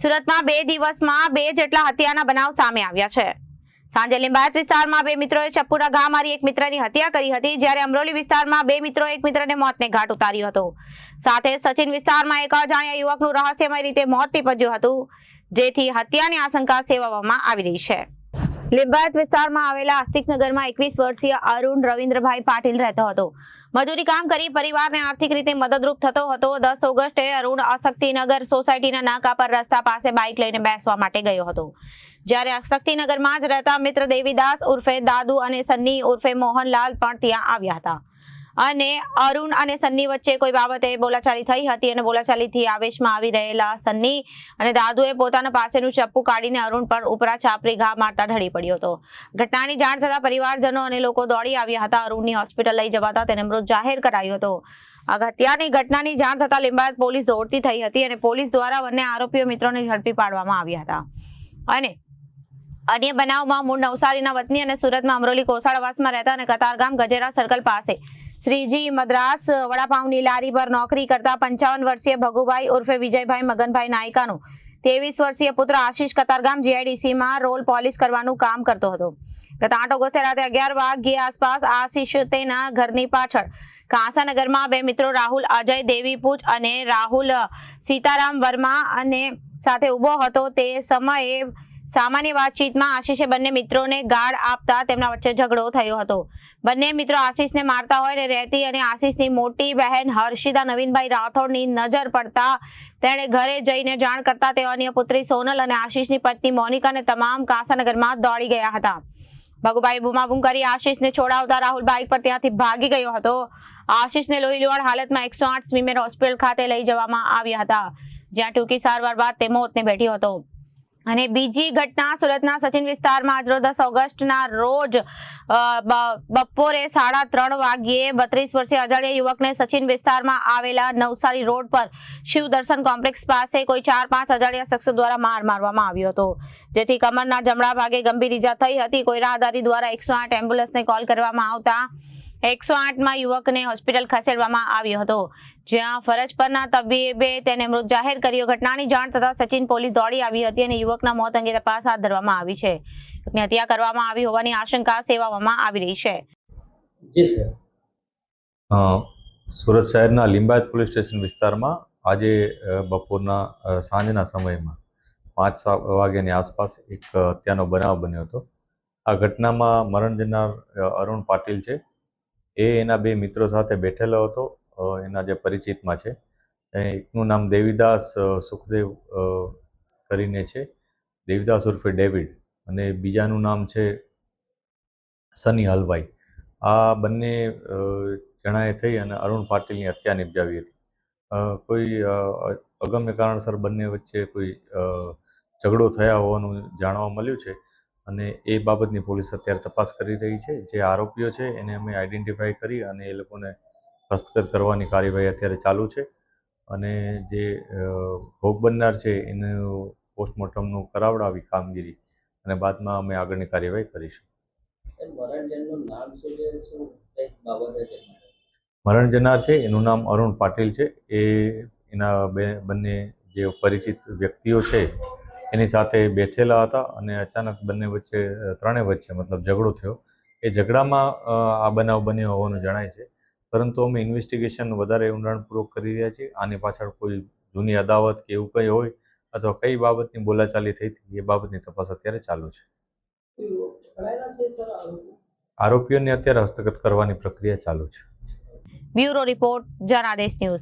સુરતમાં બે દિવસમાં બે જેટલા હત્યાના બનાવ સામે આવ્યા છે. સાંજે લિંબાયત વિસ્તારમાં બે મિત્રોએ ચપ્પુના ઘા મારી એક મિત્રની હત્યા કરી હતી, જ્યારે અમરોલી વિસ્તારમાં બે મિત્રો એક મિત્રને મોતને ઘાટ ઉતાર્યો હતો. સાથે સચિન વિસ્તારમાં એક અજાણ્યા યુવકનું રહસ્યમય રીતે મોત નીપજ્યું હતું, જેથી હત્યાની આશંકા સેવવામાં આવી રહી છે. લિંબાયત વિસ્તારમાં આવેલા આસ્તિકનગરમાં એકવીસ વર્ષીય અરુણ રવિન્દ્રભાઈ પાટીલ રહેતો હતો. મજૂરી કામ કરી પરિવારને આર્થિક રીતે મદદરૂપ થતો હતો. દસ ઓગસ્ટે અરુણ અશક્તિનગર સોસાયટીના નાકા પર રસ્તા પાસે બાઇક લઈને બેસવા માટે ગયો હતો. જ્યારે અશક્તિનગરમાં જ રહેતા મિત્ર દેવીદાસ ઉર્ફે દાદુ અને સન્ની ઉર્ફે મોહનલાલ પણ ત્યાં આવ્યા હતા. અને અરુણ અને સન્ની વચ્ચે કોઈ બાબતે બોલાચાલી થઈ હતી અને બોલાચાલીથી આવેશમાં આવી રહેલા સન્ની અને દાદુએ પોતાના પાસેનું ચપ્પુ કાઢીને અરુણ પર ઉપરા છાપરી ઘા મારતા ઢળી પડ્યો હતો. ઘટનાની જાણ થતાં પરિવારજનો અને લોકો દોડી આવ્યા હતા. અરુણની હોસ્પિટલ લઈ જવાતા તેને મૃત જાહેર કરાયો હતો. આ ઘટનાની જાણ થતાં લીંબાયત પોલીસ દોડતી થઈ હતી અને પોલીસ દ્વારા બંને આરોપીઓ મિત્રોને ઝડપી પાડવામાં આવ્યા હતા. અને અન્ય બનાવમાં મૂળ નવસારીના વતની અને સુરતમાં અમરોલી કોસાળવાસમાં રહેતા અને કતારગામ ગજેરા સર્કલ પાસે શ્રીજી મદ્રાસ વડાપાઉની લારી પર નોકરી કરતા પંચાવન વર્ષીય ભગુભાઈ ઉર્ફે વિજયભાઈ મગનભાઈ નાયકાનું ત્રેવીસ વર્ષીય પુત્ર આશીષ કતારગામ જીઆઈડીસીમાં રોલ પોલિશ કરવાનું કામ કરતો હતો. ગત આઠ ઓગસ્ટે રાતે અગિયાર વાગ્યે આસપાસ આશીષ તેના ઘરની પાછળ કાંસાનગરમાં બે મિત્રો રાહુલ, અજય દેવીપૂજ અને રાહુલ, સીતારામ વર્મા અને સાથે ઊભો હતો. તે સમયે સામાન્ય વાતચીતમાં આશીષે બંને મિત્રોને ગાળ આપતા તેમના વચ્ચે ઝઘડો થયો હતો. બંને મિત્રો આશીષને મારતા હોય ને રહેતી અને આશીષની મોટી બહેન હર્ષિતા, નવીનભાઈ રાઠોડની નજર પડતા તેણે ઘરે જઈને જાણ કરતા તેઓ અન્ય પુત્રી સોનલ અને આશીષની પત્ની મોનિકાને તમામ કાંસાનગરમાં દોડી ગયા હતા. ભગુભાઈ બુમાબૂમ કરી આશીષને છોડાવતા રાહુલ બાઇક પર ત્યાંથી ભાગી ગયો હતો. આશીષને લોહી હાલતમાં એકસો આઠ સ્વીમેર હોસ્પિટલ ખાતે લઈ જવામાં આવ્યા હતા, જ્યાં ટૂંકી સારવાર બાદ તે મોતને ભેટ્યો હતો. અને બીજી ઘટના સુરતના સચિન વિસ્તારમાં આજરો દસ ઓગસ્ટના રોજ બપોરે સાડા ત્રણ વાગ્યે બત્રીસ વર્ષીય અજાણ્યા યુવકને સચિન વિસ્તારમાં આવેલા નવસારી રોડ પર શિવ દર્શન કોમ્પ્લેક્સ પાસે કોઈ ચાર પાંચ અજાણ્યા શખ્સો દ્વારા માર મારવામાં આવ્યો હતો. જેથી કમરના જમણા ભાગે ગંભીર ઈજા થઈ હતી. કોઈ રાહદારી દ્વારા એકસો આઠ એમ્બ્યુલન્સને કોલ કરવામાં આવતા એકસો આઠમાં યુવકને હોસ્પિટલ ખસેડવામાં આવ્યો હતો. જ્યાં ફરજ પરના તબીબે તેને મૃત જાહેર કર્યો. ઘટનાની જાણ થતાં સચિન પોલીસ દોડી આવી હતી અને યુવકના મોત અંગે તપાસ હાથ ધરવામાં આવી છે. હત્યા કરવામાં આવી હોવાની આશંકા સેવામાં આવી રહી છે. જી સર. સુરત શહેરના લિંબાયત પોલીસ સ્ટેશન વિસ્તારમાં આજે બપોરના સાંજના સમયમાં પાંચ સાત વાગ્યાની આસપાસ એક હત્યાનો બનાવ બન્યો હતો. આ ઘટનામાં મરણ જનાર અરુણ પાટીલ છે. એ એના બે મિત્રો સાથે બેઠેલો હતો એના જે પરિચિતમાં છે. એકનું નામ દેવીદાસ સુખદેવ કરીને છે. દેવીદાસ ઉર્ફે ડેવિડ અને બીજાનું નામ છે સની હલવાઈ. આ બંને જણાએ થઈ અને અરુણ પાટીલની હત્યા નિપજાવી હતી. કોઈ અગમ્ય કારણસર બંને વચ્ચે કોઈ ઝઘડો થયા હોવાનું જાણવા મળ્યું છે. અને એ બાબતની પોલીસ અત્યારે તપાસ કરી રહી છે. જે આરોપીઓ છે એને અમે આઈડેન્ટિફાઈ કરી અને એ લોકોને હસ્તગત કરવાની કાર્યવાહી અત્યારે ચાલુ છે. અને જે ભોગ બનનાર છે એનું પોસ્ટમોર્ટમનું કરાવડાવી કામગીરી અને બાદમાં અમે આગળની કાર્યવાહી કરીશું. મરણ જનાર છે એનું નામ અરુણ પાટીલ છે. એ એના બે બંને જે પરિચિત વ્યક્તિઓ છે એની સાથે બેઠેલા હતા અને અચાનક બંને વચ્ચે ત્રણે વચ્ચે મતલબ ઝઘડો થયો. એ ઝઘડામાં આ બનાવ બન્યો હોવાનું જણાય છે. પરંતુ અમે ઇન્વેસ્ટિગેશન વધારે ઊંડાણપૂર્વક કરી રહ્યા છીએ. આની પાછળ કોઈ જૂની અદાવત કે એવું કંઈ હોય અથવા કઈ બાબતની બોલાચાલી થઈ હતી એ બાબતની તપાસ અત્યારે ચાલુ છે. આરોપીઓને અત્યારે હસ્તગત કરવાની પ્રક્રિયા ચાલુ છે. Bureau report Janadesh news.